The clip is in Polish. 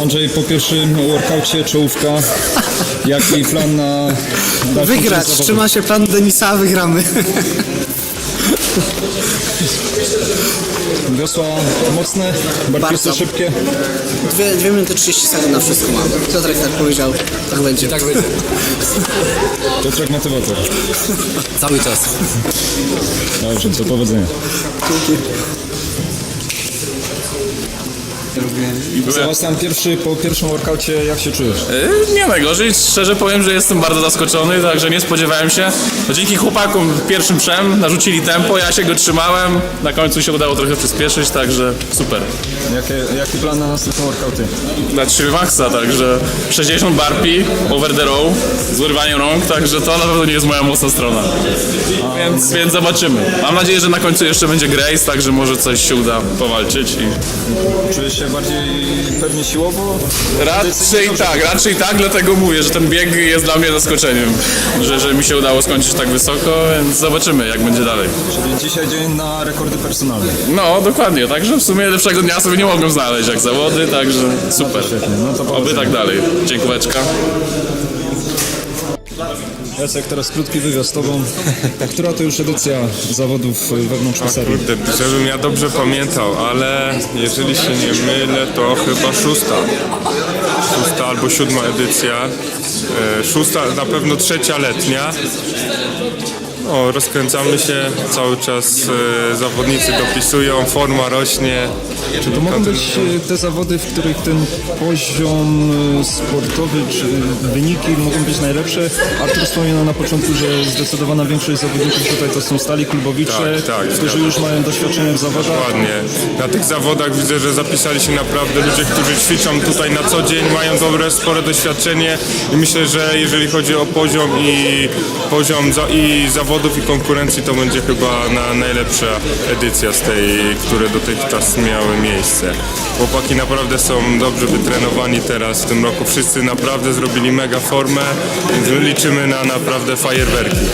Andrzej, po pierwszym workaucie czołówka. Jaki plan na Wygrać, trzyma się plan Denisa, wygramy. Wiosła mocne, barkisy Bardzo. szybkie. Dwie, dwie minuty 30 sekund na wszystko mam. Piotrek tak powiedział, tak będzie. Tak będzie. Piotrek motywator. Cały czas. Dobrze, co powodzenia. Sebastian, pierwszy po pierwszym workaucie, jak się czujesz? Yy, Nie najgorzej, szczerze powiem, że jestem bardzo zaskoczony, także nie spodziewałem się. No, dzięki chłopakom pierwszym przem narzucili tempo, ja się go trzymałem, na końcu się udało trochę przyspieszyć, także super. Jakie, jaki plan na następne workauty? Na 3 maxa, także 60 barpi, over the row, z urwaniem rąk, także to na pewno nie jest moja mocna strona. Więc, więc zobaczymy. Mam nadzieję, że na końcu jeszcze będzie Grace, także może coś się uda powalczyć. I... Czujesz się bardziej pewnie siłowo? Raczej tak, raczej tak, dlatego mówię, że ten bieg jest dla mnie zaskoczeniem, że, że mi się udało skończyć tak wysoko, więc zobaczymy jak będzie dalej. Czyli dzisiaj dzień na rekordy personalne. No, dokładnie, także w sumie lepszego dnia sobie nie mogłem znaleźć jak zawody, także super. No to Oby tak dalej. Dziękóweczka. Jacek, teraz krótki wywiad z Tobą. Która to już edycja zawodów wewnątrz serii? Kurde, żebym ja dobrze pamiętał, ale jeżeli się nie mylę, to chyba szósta. Szósta albo siódma edycja. E, Szósta, na pewno trzecia letnia. No, rozkręcamy się, cały czas e, zawodnicy dopisują, forma rośnie. Czy to mogą być e, te zawody, w których ten poziom e, sportowy czy wyniki mogą być najlepsze? Artur wspominał na początku, że zdecydowana większość zawodników tutaj to są stali klubowicze, Tak, tak, którzy zgadzam już mają doświadczenie w zawodach. Dokładnie. Na tych zawodach widzę, że zapisali się naprawdę ludzie, którzy ćwiczą tutaj na co dzień, mają dobre, spore doświadczenie i myślę, że jeżeli chodzi o poziom i poziom za, i zawodów i konkurencji, to będzie chyba na najlepsza edycja z tej, które dotychczas miały miejsce. Chłopaki naprawdę są dobrze wytrenowani teraz w tym roku. Wszyscy naprawdę zrobili mega formę, więc my liczymy na naprawdę fajerwerki.